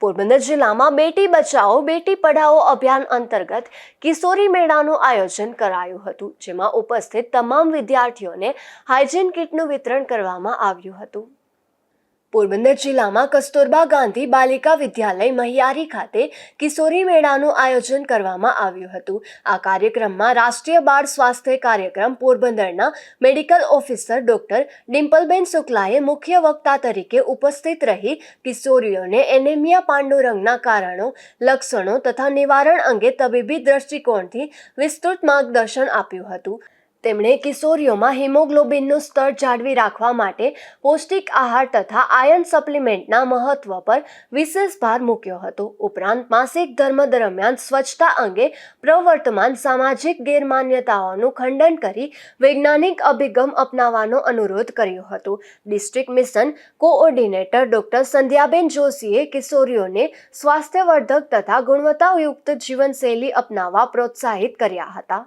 પોરબંદર જિલ્લામાં બેટી બચાવો બેટી પઢાઓ અભિયાન અંતર્ગત કિશોરી મેળાનું આયોજન કરાયું હતું, જેમાં ઉપસ્થિત તમામ વિદ્યાર્થીઓને હાઇજીન કિટનું વિતરણ કરવામાં આવ્યું હતું. પોરબંદર જિલ્લામાં કસ્તુરબા ગાંધી બાલિકા વિદ્યાલય મહિયારી ખાતે કિશોરી મેળાનું આયોજન કરવામાં આવ્યું હતું. આ કાર્યક્રમમાં રાષ્ટ્રીય બાળ સ્વાસ્થ્ય કાર્યક્રમ પોરબંદરના મેડિકલ ઓફિસર ડોક્ટર ડિમ્પલબેન શુક્લાએ મુખ્ય વક્તા તરીકે ઉપસ્થિત રહી કિશોરીઓને એનેમિયા પાંડુરંગના કારણો, લક્ષણો તથા નિવારણ અંગે તબીબી દ્રષ્ટિકોણથી વિસ્તૃત માર્ગદર્શન આપ્યું હતું. તેમણે કિશોરીઓમાં હિમોગ્લોબિનનું સ્તર જાળવી રાખવા માટે પૌષ્ટિક આહાર તથા આયર્ન સપ્લિમેન્ટના મહત્વ પર વિશેષ ભાર મૂક્યો હતો. ઉપરાંત માસિક ધર્મ દરમિયાન સ્વચ્છતા અંગે પ્રવર્તમાન સામાજિક ગેરમાન્યતાઓનું ખંડન કરી વૈજ્ઞાનિક અભિગમ અપનાવવાનો અનુરોધ કર્યો હતો. ડિસ્ટ્રિક્ટ મિશન કોઓર્ડિનેટર ડોક્ટર સંધ્યાબેન જોશીએ કિશોરીઓને સ્વાસ્થ્યવર્ધક તથા ગુણવત્તાયુક્ત જીવનશૈલી અપનાવવા પ્રોત્સાહિત કર્યા હતા.